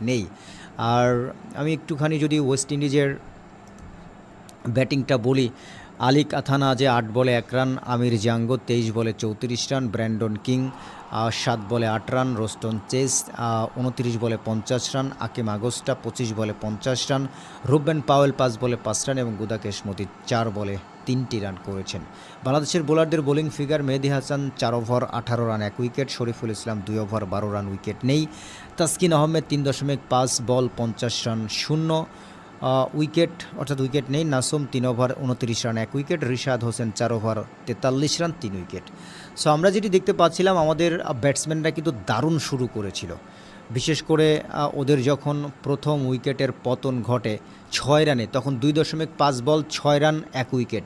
নেই। আর আমি একটুখানি যদি ওয়েস্ট ইন্ডিজের ব্যাটিংটা বলি, আলিক আথানা যে আট বলে এক রান, আমির জাঙ্গ তেইশ বলে চৌত্রিশ রান, ব্র্যান্ডন কিং সাত বলে আট রান, রোস্টন চেস উনত্রিশ বলে পঞ্চাশ রান, আকিম আগস্টা পঁচিশ বলে পঞ্চাশ রান, রুবেন পাওয়েল পাঁচ বলে পাঁচ রান এবং গুদাকেশ মতি চার বলে তিনটি রান করেছেন। বাংলাদেশের বোলারদের বোলিং ফিগার মেহেদি হাসান চার ওভার, আঠারো রান, এক উইকেট। শরীফুল ইসলাম দুই ওভার, বারো রান, উইকেট নেই। তাসকিন আহমেদ তিন দশমিক পাঁচ বল, পঞ্চাশ রান, শূন্য উইকেট, অর্থাৎ উইকেট নেই। নাসুম তিন ওভার, উনত্রিশ রান, এক উইকেট। রিশাদ হোসেন চার ওভার, তেতাল্লিশ রান, তিন উইকেট। সো আমরা যেটি দেখতে পাচ্ছিলাম, আমাদের ব্যাটসম্যানরা কিন্তু দারুণ শুরু করেছিল। বিশেষ করে ওদের যখন প্রথম উইকেটের পতন ঘটে ছয় রানে, তখন দুই দশমিক পাঁচ বল, ছয় রান, এক উইকেট।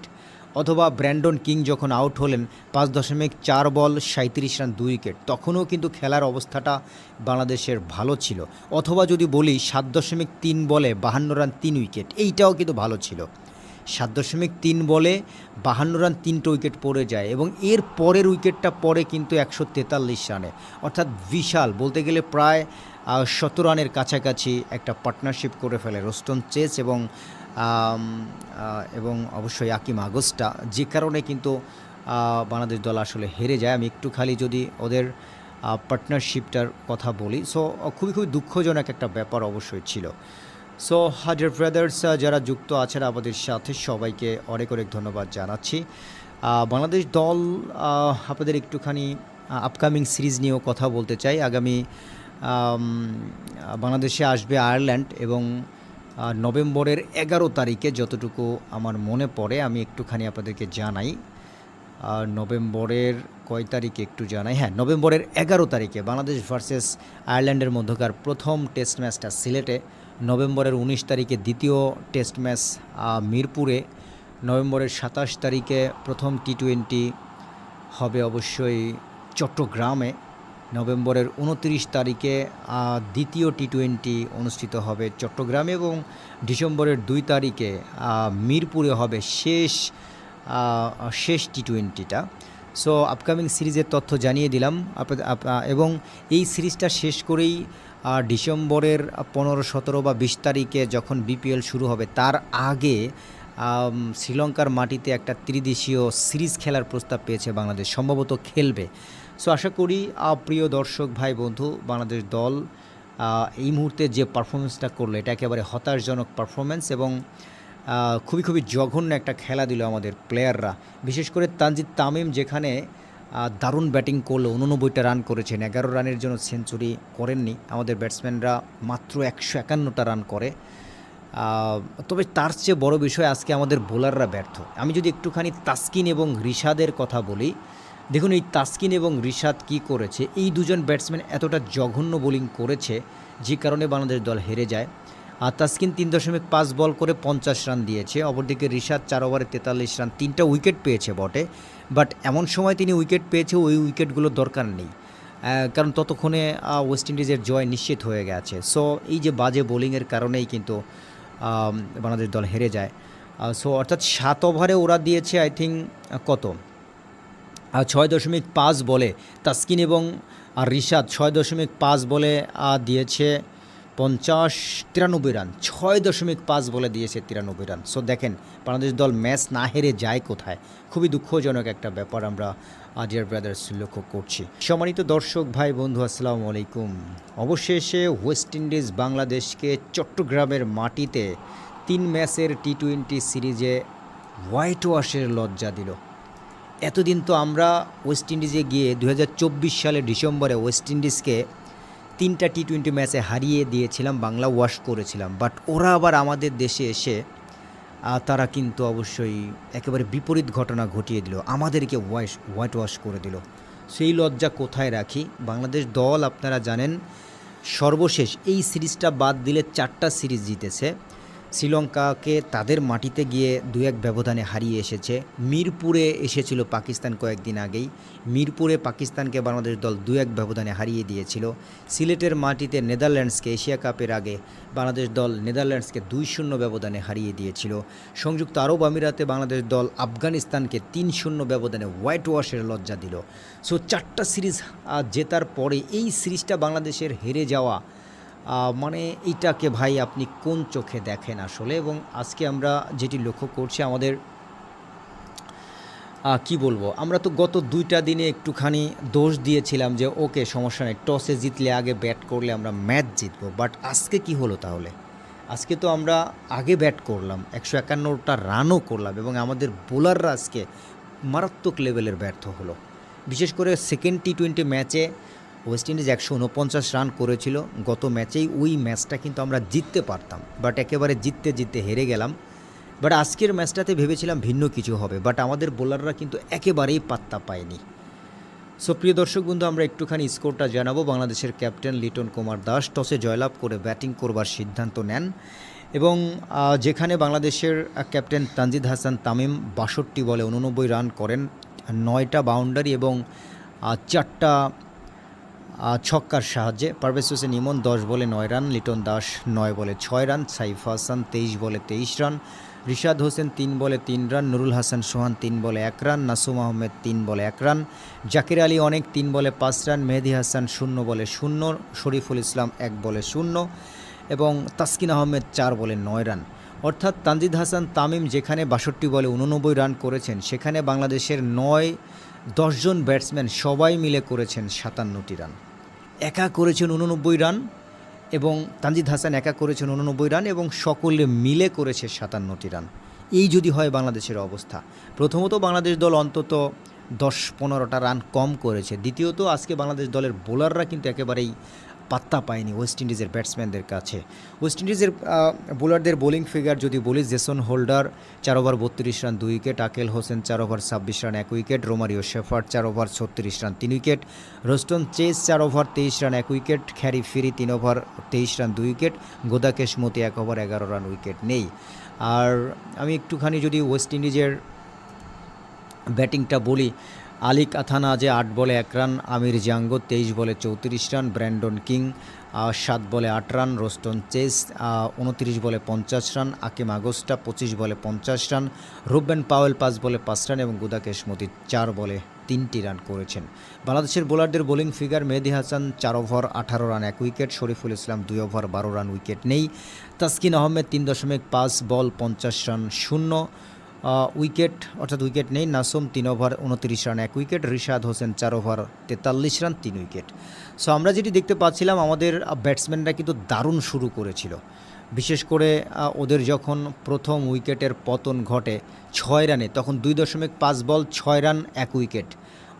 অথবা ব্র্যান্ডন কিং যখন আউট হলেন, পাঁচ দশমিক চার বল সাঁত্রিশ রান, দুই উইকেট। তখনও কিন্তু খেলার অবস্থাটা বাংলাদেশের ভালো ছিল। অথবা যদি বলি, সাত দশমিক তিন বলে বাহান্ন রান, তিন উইকেট, এইটাও কিন্তু ভালো ছিল। সাত দশমিক তিন বলে বাহান্ন রান, তিনটে উইকেট পড়ে যায় এবং এর পরের উইকেটটা পড়ে কিন্তু একশো তেতাল্লিশ রানে। অর্থাৎ বিশাল, বলতে গেলে প্রায় শত রানের কাছাকাছি একটা পার্টনারশিপ করে ফেলে রোস্টন চেস এবং এবং অবশ্যই আকিম আগস্টা। যে কারণে কিন্তু বাংলাদেশ দল আসলে হেরে যায়। আমি একটু খালি যদি ওদের পার্টনারশিপটার কথা বলি। সো খুবই খুবই দুঃখজনক একটা ব্যাপার অবশ্যই ছিল। সো হাজার ব্রাদার্স, যারা যুক্ত আছেন আমাদের সাথে, সবাইকে অনেক অনেক ধন্যবাদ জানাচ্ছি। বাংলাদেশ দল আপনাদের একটুখানি আপকামিং সিরিজ নিয়েও কথা বলতে চাই। আগামী বাংলাদেশে আসবে আয়ারল্যান্ড এবং নভেম্বরের এগারো তারিখে যতটুকু আমার মনে পড়ে, আমি একটুখানি আপনাদেরকে জানাই। নভেম্বরের কয় তারিখে একটু জানাই? হ্যাঁ নভেম্বরের এগারো তারিখে বাংলাদেশ ভার্সেস আয়ারল্যান্ডের মধ্যকার প্রথম টেস্ট ম্যাচটা সিলেটে নভেম্বরের উনিশ তারিখে দ্বিতীয় টেস্ট ম্যাচ মিরপুরে। নভেম্বরের সাতাশ তারিখে প্রথম টি টোয়েন্টি হবে অবশ্যই চট্টগ্রামে। নভেম্বরের উনত্রিশ তারিখে দ্বিতীয় টি টোয়েন্টি অনুষ্ঠিত হবে চট্টগ্রামে এবং ডিসেম্বরের দুই তারিখে মিরপুরে হবে শেষ শেষ টি টোয়েন্টিটা সো আপকামিং সিরিজের তথ্য জানিয়ে দিলাম। এবং এই সিরিজটা শেষ করেই ডিসেম্বরের পনেরো, সতেরো বা বিশ তারিখে যখন বিপিএল শুরু হবে, তার আগে শ্রীলঙ্কার মাটিতে একটা ত্রিদেশীয় সিরিজ খেলার প্রস্তাব পেয়েছে বাংলাদেশ। সম্ভবত খেলবে। সো আশা করি প্রিয় দর্শক, ভাই, বন্ধু, বাংলাদেশ দল এই মুহূর্তে যে পারফরমেন্সটা করল, এটা একেবারে হতাশজনক পারফরমেন্স এবং খুবই খুবই জঘন্য একটা খেলা দিল আমাদের প্লেয়াররা। বিশেষ করে তানজিদ তামিম যেখানে দারুণ ব্যাটিং করল, উননব্বইটা রান করেছেন, এগারো রানের জন্য সেঞ্চুরি করেননি। আমাদের ব্যাটসম্যানরা মাত্র একশো একান্নটা রান করে। তবে তার চেয়ে বড় বিষয় আজকে আমাদের বোলাররা ব্যর্থ। আমি যদি একটুখানি তাসকিন এবং রিশাদের কথা বলি, দেখুন এই তাসকিন এবং রিশাদ কি করেছে? এই দুজন ব্যাটসম্যান এতটা জঘন্য বোলিং করেছে, যে কারণে বাংলাদেশ দল হেরে যায়। আর তাসকিন তিন দশমিক পাঁচ বল করে পঞ্চাশ রান দিয়েছে। অপরদিকে রিশাদ চার ওভারে তেতাল্লিশ রান, তিনটা উইকেট পেয়েছে বটে। বাট এমন সময় তিনি উইকেট পেয়েছে, ওই উইকেটগুলো দরকার নেই। কারণ ততক্ষণে ওয়েস্ট ইন্ডিজের জয় নিশ্চিত হয়ে গেছে। সো, এই যে বাজে বোলিংয়ের কারণেই কিন্তু বাংলাদেশ দল হেরে যায়। সো, অর্থাৎ সাত ওভারে ওরা দিয়েছে, আই থিঙ্ক, কত? ছয় দশমিক পাঁচ বলে তাসকিন এবং আর রিশাদ ছয় দশমিক পাঁচ বলে দিয়েছে পঞ্চাশ তিরানব্বই রান, ছয় দশমিক পাঁচ বলে দিয়েছে তিরানব্বই রান। সো দেখেন, বাংলাদেশ দল ম্যাচ না হেরে যায় কোথায়? খুবই দুঃখজনক একটা ব্যাপার আমরা ডিয়ার ব্রাদার্স লক্ষ্য করছি। সম্মানিত দর্শক, ভাই, বন্ধু, আসসালামু আলাইকুম। অবশেষে ওয়েস্ট ইন্ডিজ বাংলাদেশকে চট্টগ্রামের মাটিতে তিন ম্যাচের টি টোয়েন্টি সিরিজে হোয়াইট ওয়াশের লজ্জা দিল। এতদিন তো আমরা ওয়েস্ট ইন্ডিজে গিয়ে দু হাজার চব্বিশ সালে ডিসেম্বরে ওয়েস্ট ইন্ডিজকে তিনটা টি টোয়েন্টি ম্যাচে হারিয়ে দিয়েছিলাম, বাংলা ওয়াশ করেছিলাম। বাট ওরা আবার আমাদের দেশে এসে তারা কিন্তু অবশ্যই একেবারে বিপরীত ঘটনা ঘটিয়ে দিল। আমাদেরকে ওয়াশ হোয়াইট ওয়াশ করে দিল। সেই লজ্জা কোথায় রাখি? বাংলাদেশ দল, আপনারা জানেন, সর্বশেষ এই সিরিজটা বাদ দিলে চারটা সিরিজ জিতেছে। শ্রীলঙ্কাকে তাদের মাটিতে গিয়ে দু এক ব্যবধানে হারিয়ে এসেছে। মিরপুরে এসেছিল পাকিস্তান কয়েকদিন আগেই। মিরপুরে পাকিস্তানকে বাংলাদেশ দল দু এক ব্যবধানে হারিয়ে দিয়েছিল। সিলেটের মাটিতে নেদারল্যান্ডসকে এশিয়া কাপের আগে বাংলাদেশ দল নেদারল্যান্ডসকে দুই শূন্য ব্যবধানে হারিয়ে দিয়েছিল। সংযুক্ত আরব আমিরাতে বাংলাদেশ দল আফগানিস্তানকে তিন শূন্য ব্যবধানে হোয়াইট ওয়াশের লজ্জা দিল। সো চারটা সিরিজ জেতার পরে এই সিরিজটা বাংলাদেশের হেরে যাওয়া মানে এইটাকে ভাই আপনি কোন চোখে দেখেন আসলে? এবং আজকে আমরা যেটি লক্ষ্য করছি আমাদের কি বলব? আমরা তো গত দুইটা দিনে একটুখানি দোষ দিয়েছিলাম যে, ওকে সমস্যা নেই, টসে জিতলে আগে ব্যাট করলে আমরা ম্যাচ জিতবো। বাট আজকে কি হলো তাহলে? আজকে তো আমরা আগে ব্যাট করলাম, একশো একান্নটা রানও করলাম এবং আমাদের বোলাররা আজকে মারাত্মক লেভেলের ব্যর্থ হলো। বিশেষ করে সেকেন্ড টি টোয়েন্টি ম্যাচে ওয়েস্ট ইন্ডিজ একশো উনপঞ্চাশ রান করেছিল। গত ম্যাচেই ওই ম্যাচটা কিন্তু আমরা জিততে পারতাম। বাট একেবারে জিততে জিততে হেরে গেলাম। বাট আজকের ম্যাচটাতে ভেবেছিলাম ভিন্ন কিছু হবে। বাট আমাদের বোলাররা কিন্তু একেবারেই পাত্তা পায়নি। সো প্রিয় দর্শক বন্ধু, আমরা একটুখানি স্কোরটা জানাব। বাংলাদেশের ক্যাপ্টেন লিটন কুমার দাস টসে জয়লাভ করে ব্যাটিং করবার সিদ্ধান্ত নেন। এবং যেখানে বাংলাদেশের ক্যাপ্টেন তানজিদ হাসান তামিম বাষট্টি বলে উননব্বই রান করেন। নয়টা বাউন্ডারি এবং চারটা ছক্কার সাহায্যে। পারভেজ হোসেন ইমন, দশ বলে নয় রান, লিটন দাস নয় বলে ছয় রান, সাইফ হাসান তেইশ বলে তেইশ রান, রিশাদ হোসেন তিন বলে তিন রান, নুরুল হাসান সোহান তিন বলে এক রান, নাসুম আহমেদ তিন বলে এক রান, জাকির আলী অনেক তিন বলে পাঁচ রান, মেহেদি হাসান শূন্য বলে শূন্য, শরীফুল ইসলাম এক বলে শূন্য এবং তাসকিন আহমেদ চার বলে নয় রান। অর্থাৎ তানজিদ হাসান তামিম যেখানে বাষট্টি বলে উননব্বই রান করেছেন, সেখানে বাংলাদেশের নয় দশজন ব্যাটসম্যান সবাই মিলে করেছেন সাতান্নটি রান। একা করেছেন উননব্বই রান এবং তানজিদ হাসান একা করেছেন উননব্বই রান এবং সকলে মিলে করেছে সাতান্নটি রান। এই যদি হয় বাংলাদেশের অবস্থা। প্রথমত বাংলাদেশ দল অন্তত দশ পনেরোটা রান কম করেছে। দ্বিতীয়ত আজকে বাংলাদেশ দলের বোলাররা কিন্তু একেবারেই পাত্তা পায়নি ওয়েস্ট ইন্ডিজের ব্যাটসম্যানদের কাছে। ওয়েস্ট ইন্ডিজের বোলারদের বোলিং ফিগার যদি বলি জেসন হোল্ডার চার ওভার বত্রিশ রান, দুই উইকেট আকেল হোসেন, চার ওভার ছাব্বিশ রান, এক উইকেট রোমারিও শেফার্ড, চার ওভার ছত্রিশ রান, তিন উইকেট রোস্টন চেস, চার ওভার তেইশ রান, এক উইকেট খ্যারি ফিরি, তিন ওভার তেইশ রান, দুই উইকেট গোদাকেশ মতি এক ওভার এগারো রান উইকেট নেই। আর আমি একটুখানি যদি ওয়েস্ট ইন্ডিজের ব্যাটিংটা বলি আলিক আথানা যে আট বলে এক রান, আমির জাঙ্গো তেইশ বলে চৌত্রিশ রান, ব্র্যান্ডন কিং সাত বলে আট রান, রোস্টন চেস উনত্রিশ বলে পঞ্চাশ রান, আকিম আগস্টা পঁচিশ বলে পঞ্চাশ রান, রুবেন পাওয়েল পাঁচ বলে পাঁচ রান এবং গুদাকেশ মতি চার বলে তিনটি রান করেছেন। বাংলাদেশের বোলারদের বোলিং ফিগার মেহেদি হাসান, চার ওভার, আঠারো রান, এক উইকেট, শরীফুল ইসলাম দুই ওভার, বারো রান, উইকেট নেই। তাসকিন আহমেদ তিন দশমিক পাঁচ বল, পঞ্চাশ রান, শূন্য। উইকেট, অর্থাৎ উইকেট নেই, নাসুম তিন ওভার, উনত্রিশ রান, এক উইকেট, রিশাদ হোসেন চার ওভার, তেতাল্লিশ রান, তিন উইকেট। সো আমরা যেটি দেখতে পাচ্ছিলাম, আমাদের ব্যাটসম্যানরা কিন্তু দারুণ শুরু করেছিল। বিশেষ করে ওদের যখন প্রথম উইকেটের পতন ঘটে ছয় রানে, তখন দুই দশমিক পাঁচ বল, ছয় রান, এক উইকেট।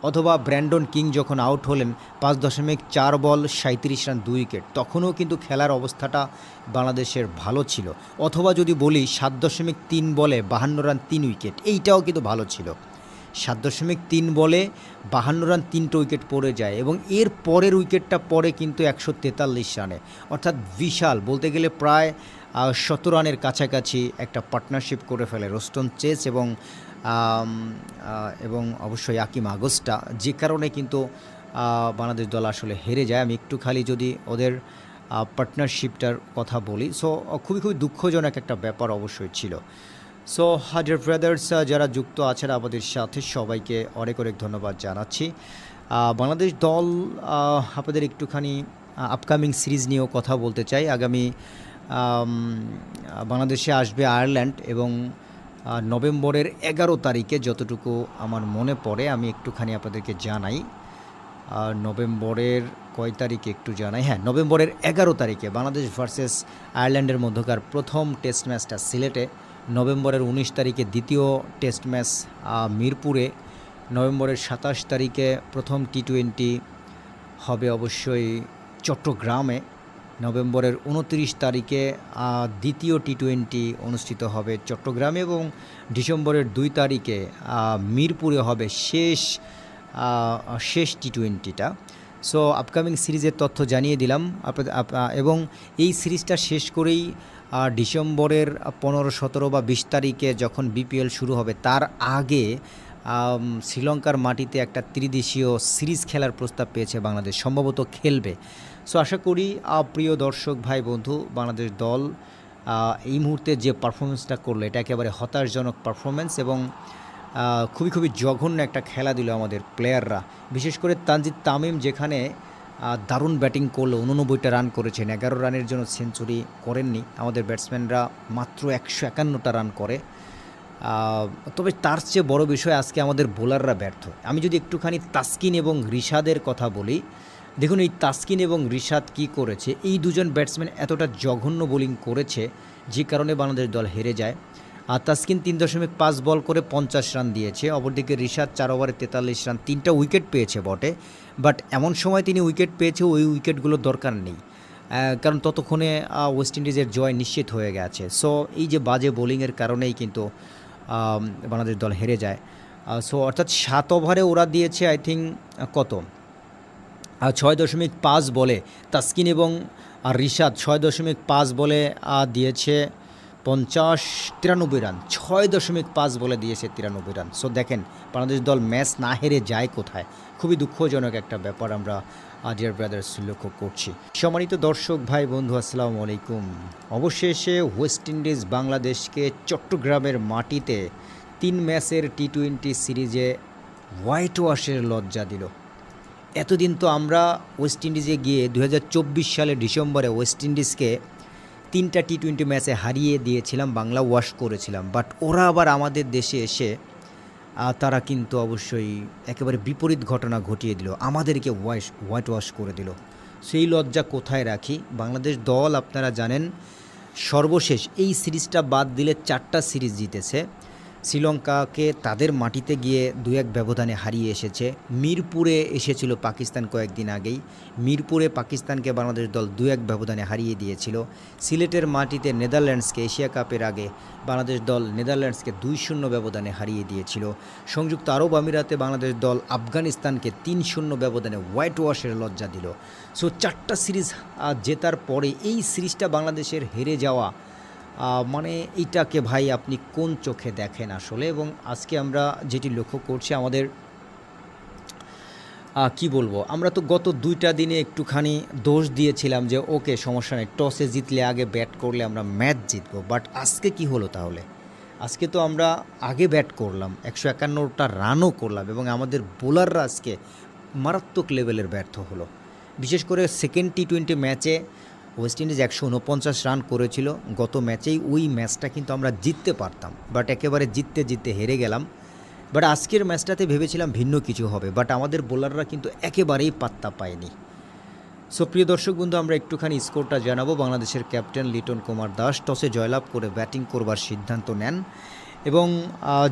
অথবা ব্র্যান্ডন কিং যখন আউট হলেন, পাঁচ দশমিক চার বল সাঁত্রিশ রান, দুই উইকেট, তখনও কিন্তু খেলার অবস্থাটা বাংলাদেশের ভালো ছিল। অথবা যদি বলি, সাত দশমিক তিন বলে বাহান্ন রান, তিন উইকেট, এইটাও কিন্তু ভালো ছিল। সাত দশমিক তিন বলে বাহান্ন রান, তিনটে উইকেট পড়ে যায় এবং এর পরের উইকেটটা পড়ে কিন্তু একশো তেতাল্লিশ রানে। অর্থাৎ বিশাল, বলতে গেলে প্রায় শত রানের কাছাকাছি একটা পার্টনারশিপ করে ফেলে রোস্টন চেস এবং এবং অবশ্যই আকিম আগস্টা। যে কারণে কিন্তু বাংলাদেশ দল আসলে হেরে যায়। আমি একটু খালি যদি ওদের পার্টনারশিপটার কথা বলি। সো খুবই খুবই দুঃখজনক একটা ব্যাপার অবশ্যই ছিল। সো হাজার ব্রাদার্স যারা যুক্ত আছেন আমাদের সাথে, সবাইকে অনেক অনেক ধন্যবাদ জানাচ্ছি। বাংলাদেশ দল আপনাদের একটুখানি আপকামিং সিরিজ নিয়েও কথা বলতে চাই। আগামী বাংলাদেশে আসবে আয়ারল্যান্ড এবং নভেম্বরের এগারো তারিখে যতটুকু আমার মনে পড়ে, আমি একটুখানি আপনাদেরকে জানাই। আর নভেম্বরের কয় তারিখে একটু জানাই? হ্যাঁ নভেম্বরের এগারো তারিখে বাংলাদেশ ভার্সেস আয়ারল্যান্ডের মধ্যকার প্রথম টেস্ট ম্যাচটা সিলেটে, নভেম্বরের উনিশ তারিখে দ্বিতীয় টেস্ট ম্যাচ মিরপুরে, নভেম্বরের সাতাশ তারিখে প্রথম টি টোয়েন্টি হবে অবশ্যই চট্টগ্রামে। নভেম্বরের উনত্রিশ তারিখে দ্বিতীয় টি টোয়েন্টি অনুষ্ঠিত হবে চট্টগ্রামে এবং ডিসেম্বরের দুই তারিখে মিরপুরে হবে শেষ শেষ টি টোয়েন্টিটা সো, আপকামিং সিরিজের তথ্য জানিয়ে দিলাম। এবং এই সিরিজটা শেষ করেই ডিসেম্বরের পনেরো, সতেরো বা বিশ তারিখে যখন বিপিএল শুরু হবে, তার আগে শ্রীলঙ্কার মাটিতে একটা ত্রিদেশীয় সিরিজ খেলার প্রস্তাব পেয়েছে বাংলাদেশ। সম্ভবত খেলবে। সো আশা করি প্রিয় দর্শক, ভাই, বন্ধু, বাংলাদেশ দল এই মুহূর্তে যে পারফরমেন্সটা করল, এটা একেবারে হতাশজনক পারফরমেন্স এবং খুবই খুবই জঘন্য একটা খেলা দিল আমাদের প্লেয়াররা বিশেষ করে তানজিদ তামিম, যেখানে দারুণ ব্যাটিং করল, উননব্বইটা রান করেছেন, এগারো রানের জন্য সেঞ্চুরি করেননি। আমাদের ব্যাটসম্যানরা মাত্র একশো একান্নটা রান করে। তবে তার চেয়ে বড় বিষয়, আজকে আমাদের বোলাররা ব্যর্থ। আমি যদি একটুখানি তাসকিন এবং রিশাদের কথা বলি দেখুন, এই তাসকিন এবং রিশাদ কি করেছে? এই দুজন ব্যাটসম্যান এতটা জঘন্য বোলিং করেছে যে কারণে বাংলাদেশ দল হেরে যায়। আর তাসকিন তিন দশমিক পাঁচ বল করে পঞ্চাশ রান দিয়েছে। অপরদিকে রিশাদ চার ওভারে তেতাল্লিশ রান, তিনটা উইকেট পেয়েছে বটে। বাট এমন সময় তিনি উইকেট পেয়েছে, ওই উইকেটগুলোর দরকার নেই। কারণ ততক্ষণে ওয়েস্ট ইন্ডিজের জয় নিশ্চিত হয়ে গেছে। সো, এই যে বাজে বোলিংয়ের কারণেই কিন্তু বাংলাদেশ দল হেরে যায়। সো, অর্থাৎ সাত ওভারে ওরা দিয়েছে, আই থিঙ্ক, কত? ছয় দশমিক পাঁচ বলে তাসকিন এবং আর রিশাদ ছয় দশমিক পাঁচ বলে দিয়েছে পঞ্চাশ তিরানব্বই রান। ছয় দশমিক পাঁচ বলে দিয়েছে তিরানব্বই রান। সো দেখেন, বাংলাদেশ দল ম্যাচ না হেরে যায় কোথায়? খুবই দুঃখজনক একটা ব্যাপার আমরা ডিয়ার ব্রাদার্স লক্ষ্য করছি। সম্মানিত দর্শক, ভাই, বন্ধু, আসসালামু আলাইকুম। অবশেষে ওয়েস্ট ইন্ডিজ বাংলাদেশকে চট্টগ্রামের মাটিতে তিন ম্যাচের টি টোয়েন্টি সিরিজে হোয়াইট ওয়াশের লজ্জা দিল। এতদিন তো আমরা ওয়েস্ট ইন্ডিজে গিয়ে দু হাজার চব্বিশ সালে ডিসেম্বরে ওয়েস্ট ইন্ডিজকে তিনটা টি টোয়েন্টি ম্যাচে হারিয়ে দিয়েছিলাম, বাংলা ওয়াশ করেছিলাম। বাট ওরা আবার আমাদের দেশে এসে তারা কিন্তু অবশ্যই একেবারে বিপরীত ঘটনা ঘটিয়ে দিল। আমাদেরকে ওয়াশ হোয়াইট ওয়াশ করে দিল। সেই লজ্জা কোথায় রাখি? বাংলাদেশ দল, আপনারা জানেন, সর্বশেষ এই সিরিজটা বাদ দিলে চারটা সিরিজ জিতেছে। শ্রীলঙ্কাকে তাদের মাটিতে গিয়ে দু এক ব্যবধানে হারিয়ে এসেছে। মিরপুরে এসেছিল পাকিস্তান কয়েকদিন আগেই। মিরপুরে পাকিস্তানকে বাংলাদেশ দল দু এক ব্যবধানে হারিয়ে দিয়েছিল। সিলেটের মাটিতে নেদারল্যান্ডসকে এশিয়া কাপের আগে বাংলাদেশ দল নেদারল্যান্ডসকে দুই শূন্য ব্যবধানে হারিয়ে দিয়েছিল। সংযুক্ত আরব আমিরাতে বাংলাদেশ দল আফগানিস্তানকে তিন শূন্য ব্যবধানে হোয়াইট ওয়াশের লজ্জা দিল। সো চারটা সিরিজ জেতার পরে এই সিরিজটা বাংলাদেশের হেরে যাওয়া মানে এইটাকে ভাই আপনি কোন চোখে দেখেন আসলে? এবং আজকে আমরা যেটি লক্ষ্য করছি আমাদের কি বলব? আমরা তো গত দুইটা দিনে একটুখানি দোষ দিয়েছিলাম যে, ওকে সমস্যা নেই, টসে জিতলে আগে ব্যাট করলে আমরা ম্যাচ জিতবো। বাট আজকে কি হলো তাহলে? আজকে তো আমরা আগে ব্যাট করলাম, একশো একান্নটা রানও করলাম এবং আমাদের বোলাররা আজকে মারাত্মক লেভেলের ব্যর্থ হলো। বিশেষ করে সেকেন্ড টি টোয়েন্টি ম্যাচে ওয়েস্ট ইন্ডিজ একশো উনপঞ্চাশ রান করেছিল। গত ম্যাচেই ওই ম্যাচটা কিন্তু আমরা জিততে পারতাম। বাট একেবারে জিততে জিততে হেরে গেলাম। বাট আজকের ম্যাচটাতে ভেবেছিলাম ভিন্ন কিছু হবে। বাট আমাদের বোলাররা কিন্তু একেবারেই পাত্তা পায়নি। সো প্রিয় দর্শক বন্ধু, আমরা একটুখানি স্কোরটা জানাব। বাংলাদেশের ক্যাপ্টেন লিটন কুমার দাস টসে জয়লাভ করে ব্যাটিং করবার সিদ্ধান্ত নেন। এবং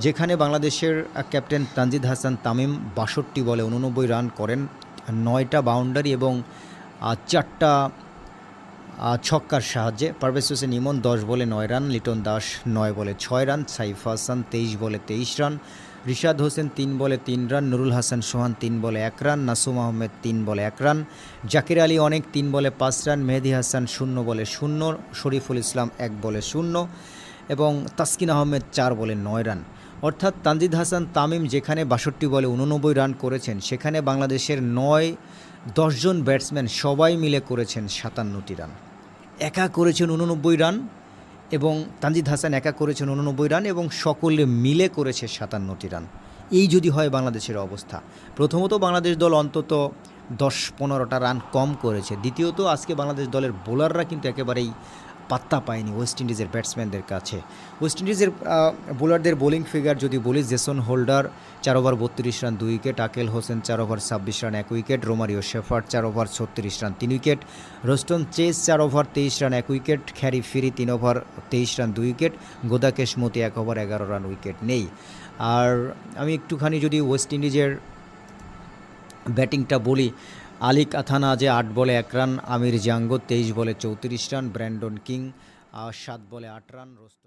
যেখানে বাংলাদেশের ক্যাপ্টেন তানজিদ হাসান তামিম বাষট্টি বলে উননব্বই রান করেন। নয়টা বাউন্ডারি এবং চারটা ছক্কার সাহায্যে। পারভেজ হোসেন ইমন, দশ বলে নয় রান, লিটন দাস নয় বলে ছয় রান, সাইফ হাসান তেইশ বলে তেইশ রান, রিশাদ হোসেন তিন বলে তিন রান, নুরুল হাসান সোহান তিন বলে এক রান, নাসুম আহমেদ তিন বলে এক রান, জাকির আলী অনেক তিন বলে পাঁচ রান, মেহেদি হাসান শূন্য বলে শূন্য, শরীফুল ইসলাম এক বলে শূন্য এবং তাসকিন আহমেদ চার বলে নয় রান। অর্থাৎ তানজিদ হাসান তামিম যেখানে বাষট্টি বলে উননব্বই রান করেছেন, সেখানে বাংলাদেশের নয় দশজন ব্যাটসম্যান সবাই মিলে করেছেন সাতান্নটি রান। একা করেছেন উননব্বই রান এবং তানজিদ হাসান একা করেছেন উননব্বই রান এবং সকলে মিলে করেছে সাতান্নটি রান। এই যদি হয় বাংলাদেশের অবস্থা। প্রথমত বাংলাদেশ দল অন্তত দশ পনেরোটা রান কম করেছে। দ্বিতীয়ত আজকে বাংলাদেশ দলের বোলাররা কিন্তু একেবারেই পাত্তা পায়নি ওয়েস্ট ইন্ডিজের ব্যাটসম্যানদের কাছে। ওয়েস্ট ইন্ডিজের বোলারদের বোলিং ফিগার যদি বলি, জেসন হোল্ডার চার ওভার বত্রিশ রান, দুই উইকেট। আকেল হোসেন চার ওভার ছাব্বিশ রান, এক উইকেট। রোমারিও শেফার্ড চার ওভার ছত্রিশ রান, তিন উইকেট। রোস্টন চেস চার ওভার তেইশ রান, এক উইকেট। খ্যারি ফিরি তিন ওভার তেইশ রান, দুই উইকেট। গোদাকেশ মতি এক ওভার এগারো রান, উইকেট নেই। আর আমি একটুখানি যদি ওয়েস্ট ইন্ডিজের ব্যাটিংটা বলি আলিক আথানা যে আট বলে এক রান, আমির জাঙ্গো তেইশ বলে চৌত্রিশ রান, ব্র্যান্ডন কিং সাত বলে আট রান রোস্টন